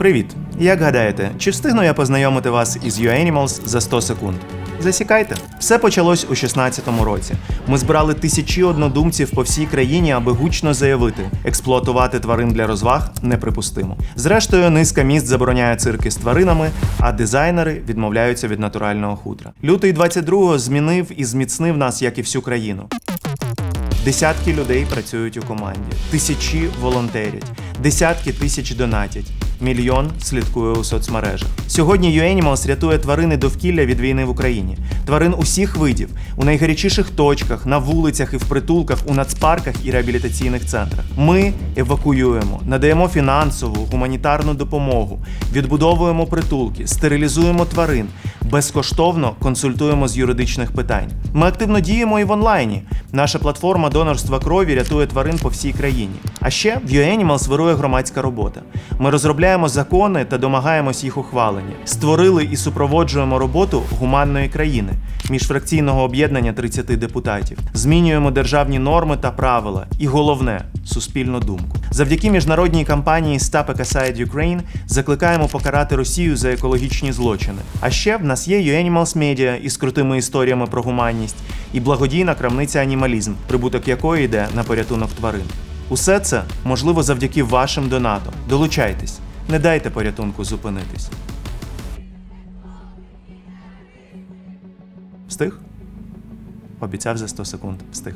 Привіт! Як гадаєте, чи встигну я познайомити вас із UAnimals за 100 секунд? Засікайте. Все почалось у 16-му році. Ми збирали тисячі однодумців по всій країні, аби гучно заявити, експлуатувати тварин для розваг неприпустимо. Зрештою, низка міст забороняє цирки з тваринами, а дизайнери відмовляються від натурального хутра. Лютий 22-го змінив і зміцнив нас, як і всю країну. Десятки людей працюють у команді, тисячі волонтерять, десятки тисяч донатять. Мільйон слідкує у соцмережах. Сьогодні UAnimals рятує тварини довкілля від війни в Україні. Тварин усіх видів, у найгарячіших точках, на вулицях і в притулках, у нацпарках і реабілітаційних центрах. Ми евакуюємо, надаємо фінансову, гуманітарну допомогу, відбудовуємо притулки, стерилізуємо тварин, безкоштовно консультуємо з юридичних питань. Ми активно діємо і в онлайні. Наша платформа донорства крові рятує тварин по всій країні. А ще в UAnimals вирує громадська робота. Ми розробляємо закони та домагаємось їх ухвалення. Створили і супроводжуємо роботу гуманної країни міжфракційного об'єднання 30 депутатів. Змінюємо державні норми та правила. І головне суспільну думку. Завдяки міжнародній кампанії Stop Ecocide Ukraine закликаємо покарати Росію за екологічні злочини. А ще в нас є UAnimals Media із крутими історіями про гуманність і благодійна крамниця Анімалізм, прибуток якої йде на порятунок тварин. Усе це можливо завдяки вашим донатам. Долучайтесь, не дайте порятунку зупинитись. Встиг? Обіцяв за 100 секунд. Встиг.